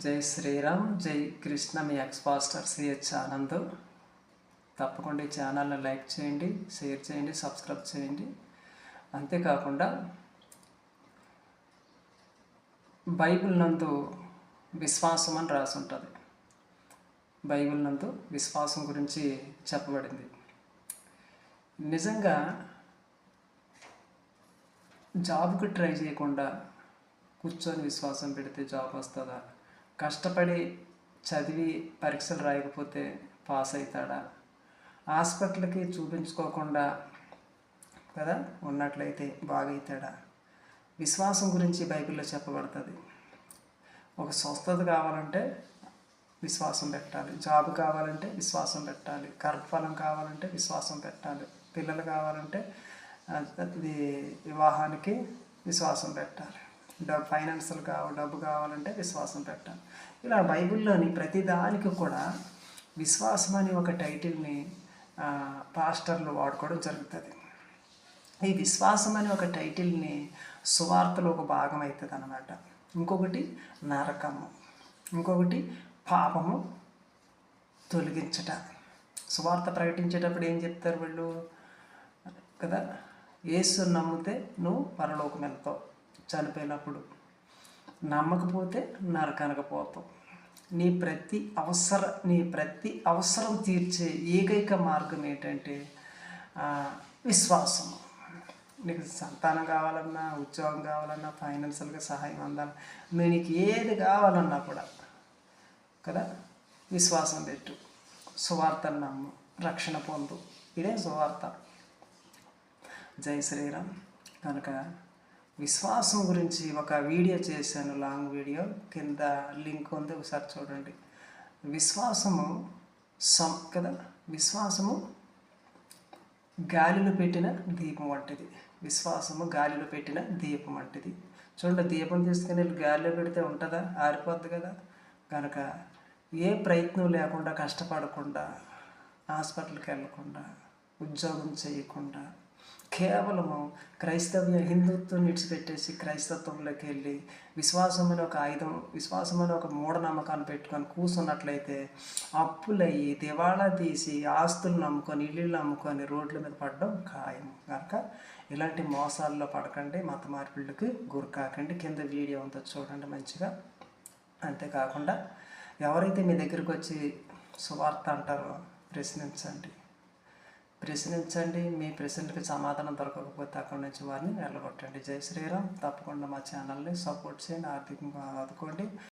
జై శ్రీరామ్ జై కృష్ణ మీ ఎక్స్ పాస్టర్ సిహెచ్ ఆనంద్. తప్పకుండా ఈ ఛానల్ని లైక్ చేయండి షేర్ చేయండి సబ్స్క్రైబ్ చేయండి. అంతేకాకుండా బైబిల్ నందు విశ్వాసం అని రాసి ఉంటుంది బైబిల్ నందు విశ్వాసం గురించి చెప్పబడింది. నిజంగా జాబ్కి ట్రై చేయకుండా కూర్చొని విశ్వాసం పెడితే జాబ్ వస్తుందా? కష్టపడి చదివి పరీక్షలు రాయకపోతే పాస్ అవుతాడా హాస్పిటల్కి చూపించుకోకుండా కదా ఉన్నట్లయితే బాగైతాడా విశ్వాసం గురించి బైబిల్లో చెప్పబడుతుంది. ఒక స్వస్థత కావాలంటే విశ్వాసం పెట్టాలి. జాబ్ కావాలంటే విశ్వాసం పెట్టాలి. గర్భఫలం కావాలంటే విశ్వాసం పెట్టాలి. పిల్లలు కావాలంటే అది వివాహానికి విశ్వాసం పెట్టాలి. డబ్బు ఫైనాన్షియల్ కావ డబ్బు కావాలంటే విశ్వాసం పెట్టాలి. ఇలా బైబిల్లోని ప్రతి దానికి కూడా విశ్వాసం అని ఒక టైటిల్ని పాస్టర్లు వాడుకోవడం జరుగుతుంది. ఈ విశ్వాసం అనే ఒక టైటిల్ని సువార్తలో ఒక భాగం అవుతుంది అనమాట ఇంకొకటి నరకము. ఇంకొకటి పాపము తొలగించట. సువార్త ప్రకటించేటప్పుడు ఏం చెప్తారు వీళ్ళు? కదా ఏసు నమ్మితే నువ్వు పరలోకం వెళ్తావు చనిపోయినప్పుడు నమ్మకపోతే నరకానికి పోతాం. నీ ప్రతి అవసర నీ ప్రతి అవసరం తీర్చే ఏకైక మార్గం ఏంటంటే విశ్వాసం. నీకు సంతానం కావాలన్నా ఉద్యోగం కావాలన్నా ఫైనాన్షియల్గా సహాయం అందాలి. నీకు ఏది కావాలన్నా కూడా కదా విశ్వాసం పెట్టు. సువార్త నమ్ము. రక్షణ పొందు. ఇదే సువార్త. జై శ్రీరామ్. కనుక విశ్వాసం గురించి ఒక వీడియో చేశాను లాంగ్ వీడియో. కింద లింక్ ఉంది ఒకసారి చూడండి. విశ్వాసము సం కదా? విశ్వాసము గాలిలో పెట్టిన దీపం వంటిది. విశ్వాసము గాలిలో పెట్టిన దీపం వంటిది. చూడండి దీపం తీసుకుని వెళ్ళి గాలిలో పెడితే ఉంటుందా? ఆరిపోద్ది కదా. కనుక ఏ ప్రయత్నం లేకుండా కష్టపడకుండా హాస్పిటల్కి వెళ్ళకుండా ఉద్యోగం చేయకుండా కేవలము క్రైస్తవ్య హిందుత్వం విడిచిపెట్టేసి క్రైస్తత్వంలోకి వెళ్ళి విశ్వాసమైన ఒక ఆయుధం విశ్వాసం ఒక మూఢనమ్మకాన్ని పెట్టుకొని కూర్చున్నట్లయితే అప్పులయ్యి దివాళా తీసి ఆస్తులు నమ్ముకొని ఇళ్ళు నమ్ముకొని రోడ్ల మీద పడడం ఖాయం. కనుక ఇలాంటి మోసాల్లో పడకండి మత మార్పిళ్ళకి గురి కాకండి కింద వీడియో ఉందో చూడండి మంచిగా. అంతేకాకుండా ఎవరైతే మీ దగ్గరికి వచ్చి సువార్త అంటారో ప్రశ్నించండి. ప్రశ్నించండి. మీ ప్రశ్నలకు సమాధానం దొరకకపోతే అక్కడి నుంచి వారిని వెళ్ళగొట్టండి. జై శ్రీరామ్. తప్పకుండా మా ఛానల్ని సపోర్ట్ చేయండి. ఆర్థికంగా ఆదుకోండి.